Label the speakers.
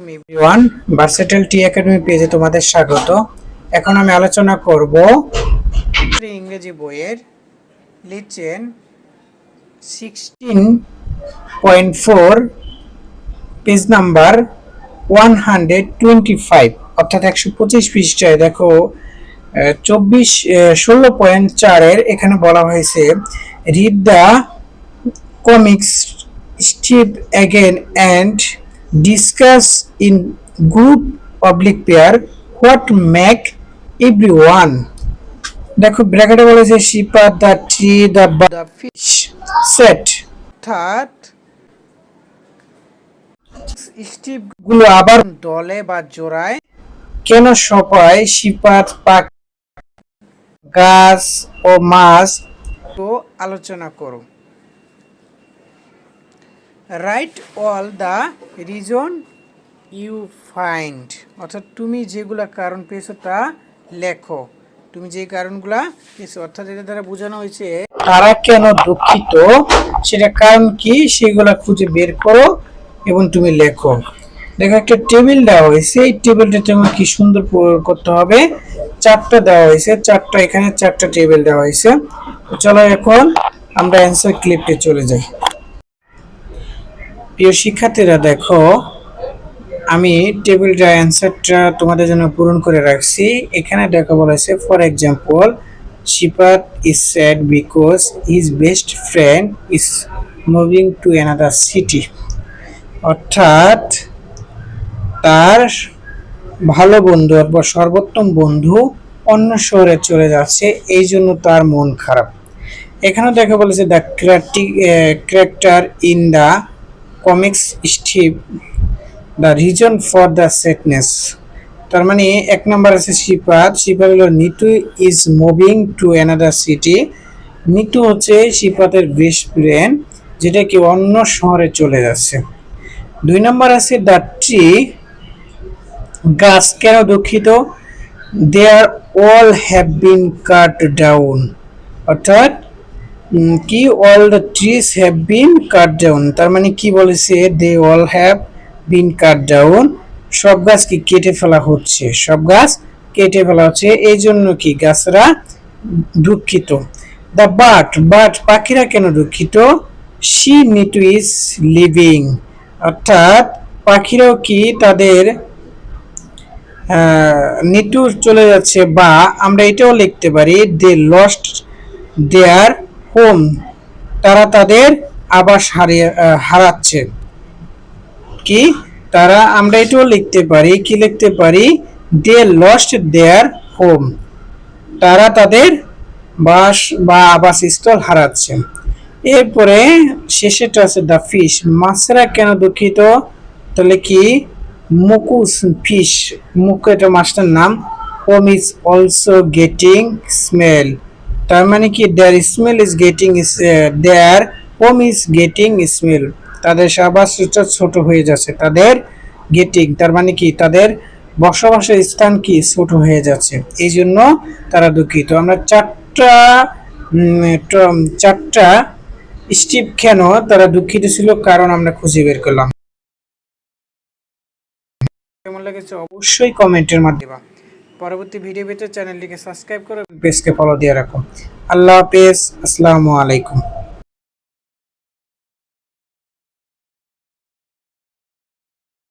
Speaker 1: Everyone versatile টি academy পেজে তোমাদের স্বাগত। এখন আমি আলোচনা করব ইংরেজি বইয়ের lesson sixteen point four page number one hundred twenty five অর্থাৎ একশো পঁচিশ পৃষ্ঠায়। দেখো চব্বিশ ষোলো পয়েন্ট চারের এখানে বলা হয়েছে read the comics strip again and discuss in group public pair what make everyone. দেখো ব্র্যাকেটে বলেছে Shipa the tree the the fish set. অর্থাৎ স্টিপগুলো আবার দলে বা জোড়ায় কেন সবাই শিপাত পাক গাছ ও মাছ তো আলোচনা করো right all the reason you find অর্থাৎ তুমি যেগুলা কারণ পেয়েছ তা লেখো। তুমি যে কারণগুলা পেয়েছ, অর্থাৎ এটা দ্বারা বোঝানো হয়েছে, তারা কেন দুঃখিত? সেটা কারণ কি? সেগুলা খুঁজে বের করো এবং তুমি লেখো। দেখো, একটা টেবিল দেওয়া হয়েছে। এই টেবিলটা তোমার কি সুন্দর করতে হবে। চারটা দেওয়া হয়েছে। চারটা, এখানে চারটা টেবিল দেওয়া হয়েছে। চলো এখন আমরা অ্যান্সার ক্লিপে চলে যাই। প্রিয় শিক্ষার্থীরা, দেখো, আমি টেবিলটা অ্যান্সারটা তোমাদের জন্য পূরণ করে রাখছি। এখানে দেখো বলেছে for example Shipat is sad because his best friend is moving to another city অর্থাৎ, তার ভালো বন্ধু বা সর্বোত্তম বন্ধু অন্য শহরে চলে যাচ্ছে, এই জন্য তার মন খারাপ। এখানে দেখা বলেছে the character in the comics strip the reason for the sadness তার মানে এক নম্বর আছে শিপাত শিপাত হলো Nitu is moving to another city Nitu হচ্ছে শিপাতের বেস্ট ফ্রেন্ড যেটা কি অন্য শহরে চলে যাচ্ছে। দুই নম্বর আছে দ্য ট্রি গাছ কেন দুঃখিত? They are all have been cut down অর্থাৎ কি all the trees have been cut down তার মানে কি বলেছে? They all have been cut down সব গাছ কি কেটে ফেলা হচ্ছে? সব গাছ কেটে ফেলা হচ্ছে। এই জন্য কি গাছরা দুঃখিত? দ্য বাট বাট পাখিরা কেন দুঃখিত? সি নিটু ইজ লিভিং অর্থাৎ পাখিরাও কি তাদের নিটু চলে যাচ্ছে বা আমরা এটাও লিখতে পারি দে লস্ট দেয়ার হোম তারা তাদের আবাস হারিয়ে হারাচ্ছে। কি? তারা আমরা এটাও লিখতে পারি, কি লিখতে পারি? দে লস্ট দেয়ার হোম তারা তাদের বাস বা আবাসস্থল হারাচ্ছে। এরপরে শেষেটা আছে দ্য ফিশ মাছেরা কেন দুঃখিত? তাহলে কি? মুকুস ফিশ মুখ এটা মাছটার নাম। Home is also getting small তার মানে কি their small is getting their home is getting small তাদের আবাসটা ছোট হয়ে যাচ্ছে, তাদের গেটিং তার মানে কি, তাদের বসবাসের স্থান কি, ছোট হয়ে যাচ্ছে। এই জন্য তারা দুঃখিত। আমরা চারটা চারটা স্টিপ কেন তারা দুঃখিত ছিল, কারণ আমরা খুঁজে বের করলাম। কেমন লেগেছে অবশ্যই কমেন্টের মাধ্যমে পরবর্তী ভিডিও পেতে চ্যানেলটিকে সাবস্ক্রাইব করে পেজকে ফলো দিয়ে রাখুন আল্লাহ হাফেজ। আসসালামু আলাইকুম।